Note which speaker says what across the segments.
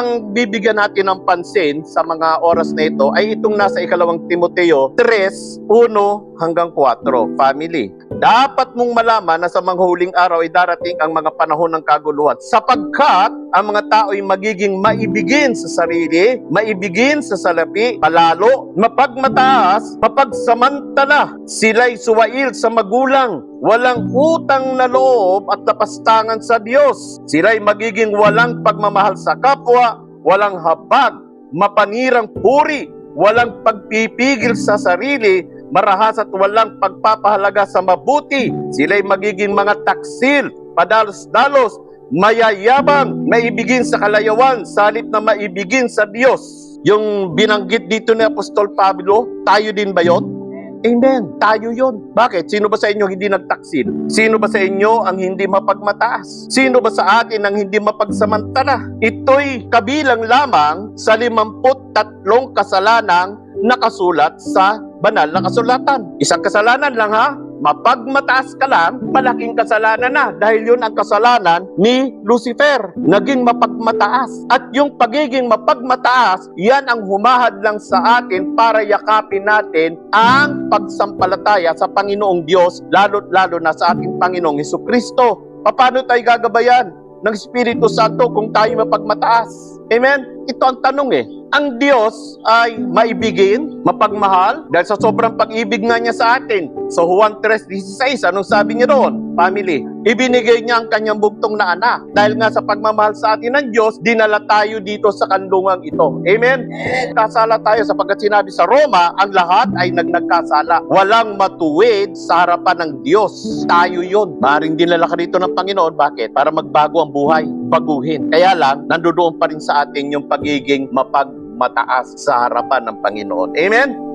Speaker 1: ang bibigyan natin ng pansin sa mga oras na ito ay itong nasa ikalawang Timoteo 3, 1 hanggang 4, family. Dapat mong malaman na sa mga huling araw ay darating ang mga panahon ng kaguluhan sapagkat ang mga tao ay magiging maibigin sa sarili, maibigin sa salapi, palalo, mapagmataas, mapagsamantala. Sila'y suwail sa magulang, walang utang na loob at napastangan sa Diyos. Sila'y magiging walang pagmamahal sa kapwa, walang habag, mapanirang puri, walang pagpipigil sa sarili, marahas at walang pagpapahalaga sa mabuti. Sila'y magiging mga taksil, padalos-dalos, mayayabang, maibigin sa kalayawan, salit na maibigin sa Diyos. Yung binanggit dito ni Apostol Pablo, tayo din ba yon? Amen. Tayo yon. Bakit? Sino ba sa inyo hindi nagtaksil? Sino ba sa inyo ang hindi mapagmataas? Sino ba sa atin ang hindi mapagsamantala? Ito'y kabilang lamang sa 53 kasalanang nakasulat sa banal na kasulatan. Isang kasalanan lang ha. Mapagmataas ka lang, malaking kasalanan na dahil yun ang kasalanan ni Lucifer. Naging mapagmataas. At yung pagiging mapagmataas, yan ang humahad lang sa atin para yakapin natin ang pagsampalataya sa Panginoong Diyos, lalo't lalo na sa ating Panginoong Heso Kristo. Paano tayo gagabayan ng Espiritu Santo kung tayo mapagmataas? Amen? Ito ang tanong eh. Ang Diyos ay maibigin, mapagmahal, dahil sa sobrang pag-ibig nga niya sa atin. So Juan 3.16, anong sabi niya doon? Family, ibinigay niya ang kanyang bugtong na anak. Dahil nga sa pagmamahal sa atin ng Diyos, dinala tayo dito sa kandungang ito. Amen? Kasala tayo sapagkat sinabi sa Roma, ang lahat ay nagnagkasala. Walang matuwid sa harapan ng Diyos. Tayo yon. Maring dinala ka dito ng Panginoon. Bakit? Para magbago ang buhay. Baguhin. Kaya lang, nandoon pa rin sa atin yung pagiging mapagmataas sa harapan ng Panginoon. Amen?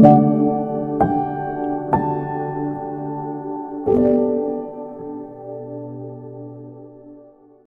Speaker 1: thank you.